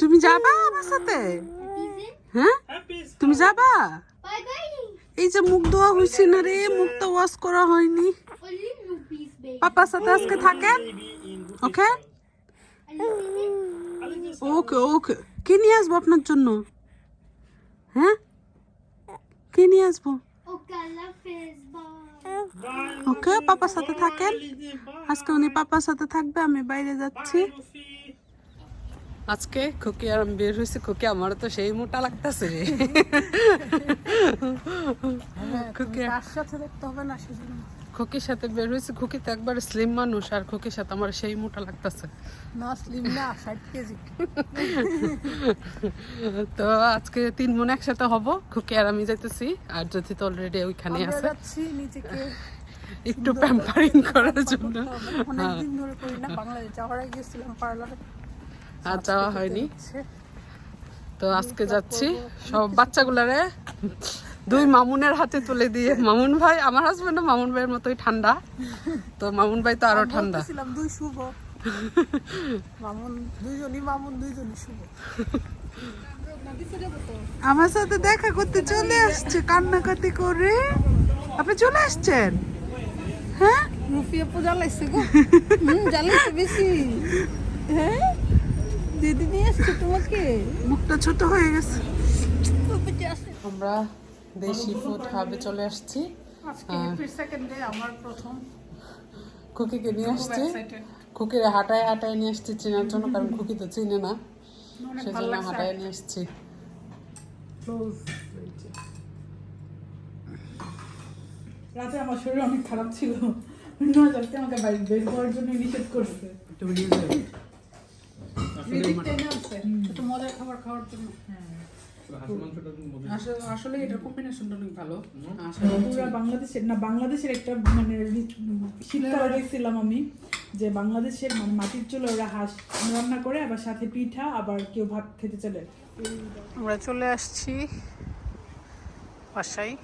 তুমি যাবা আমার সাথে? হ্যাঁ? তুমি যাবা. এই যে মুখ ধোয়া হয়েছে না রে, মুখ তো ওয়াশ করা হয়নি. পাপার সাথে আজকে থাকেন? ওকে? ওকে ওকে। কে নিয়ে আসব আপনার জন্য? হ্যাঁ? কে নিয়ে আসব. ওকে, পাপার সাথে থাকেন? আজকে উনি পাপার সাথে থাকবে, আমি বাইরে যাচ্ছি। আজকে খুকি আর আমি বের হয়েছি খুকি আমার তো সেই মোটা লাগতেছে রে। সেজন্য। খুকির সাথে বের হয়েছি খুকি তো একবার স্লিম মানুষ আর খুকির সাথে আমার সেই মোটা লাগতেছে। না স্লিম না ষাট কেজি। তো আজকে তিন মন একসাথে হব খুকি আর আমি যাইতেছি আর যদি তো অলরেডি ওইখানে আছে। নিজেকে একটু প্যাম্পারিং করার জন্য। অনেকদিন ধরে করি না বাংলাদেশ যাওয়ার আগে গেছিলাম পার্লারে। আর যাওয়া হয়নি। তো আজকে যাচ্ছি। সব বাচ্চাগুলারে দুই মামুনের হাতে তুলে দিয়ে। মামুন ভাই আমার হাজবেন্ড মামুন ভাইয়ের মতোই ঠান্ডা। তো মামুন ভাই তো আরও ঠান্ডা। ছিলাম দুই শুভ। মামুন দুইজনই মামুন দুইজনই শুভ। আমার সাথে দেখা করতে চলে আসছে কান্নাকাটি করে। আপনি চলে আসছেন? হ্যাঁ? রুফিয়া পু জ্বালাইছে গো। হুম জ্বালাইছে বেশি। হ্যাঁ? দিদি নিয়ে আসছে তোমাকে? মুখটা ছোট হয়ে গেছে। আমরা দেশি ফুড হাবে চলে আসছি। আজকে হ্যাপি সেকেন্ড ডে আমার প্রথম। খুকিকে নিয়ে আসছি। খুকির হাঁটায় হাঁটায় নিয়ে আসছি চেনার জন্য কারণ খুকি তো চিনে না। ভালো সেজন্য হাঁটায় নিয়ে আসছি রাতে আমার শরীর অনেক খারাপ ছিল। নজরকে আমাকে বাড়ি বের করার জন্য নিষেধ করছে। মজার খাবার খাওয়ার জন্য। আসলে আসলে কম্বিনেশনটা অনেক ভালো। পুরা বাংলাদেশের না বাংলাদেশের একটা মানে শীতকালে দেখছিলাম আমি যে বাংলাদেশের মানে মাটির চুলে ওরা হাঁস রান্না করে আবার সাথে পিঠা আবার কেউ ভাত খেতে চলে। আমরা চলে আসছি বাসায়।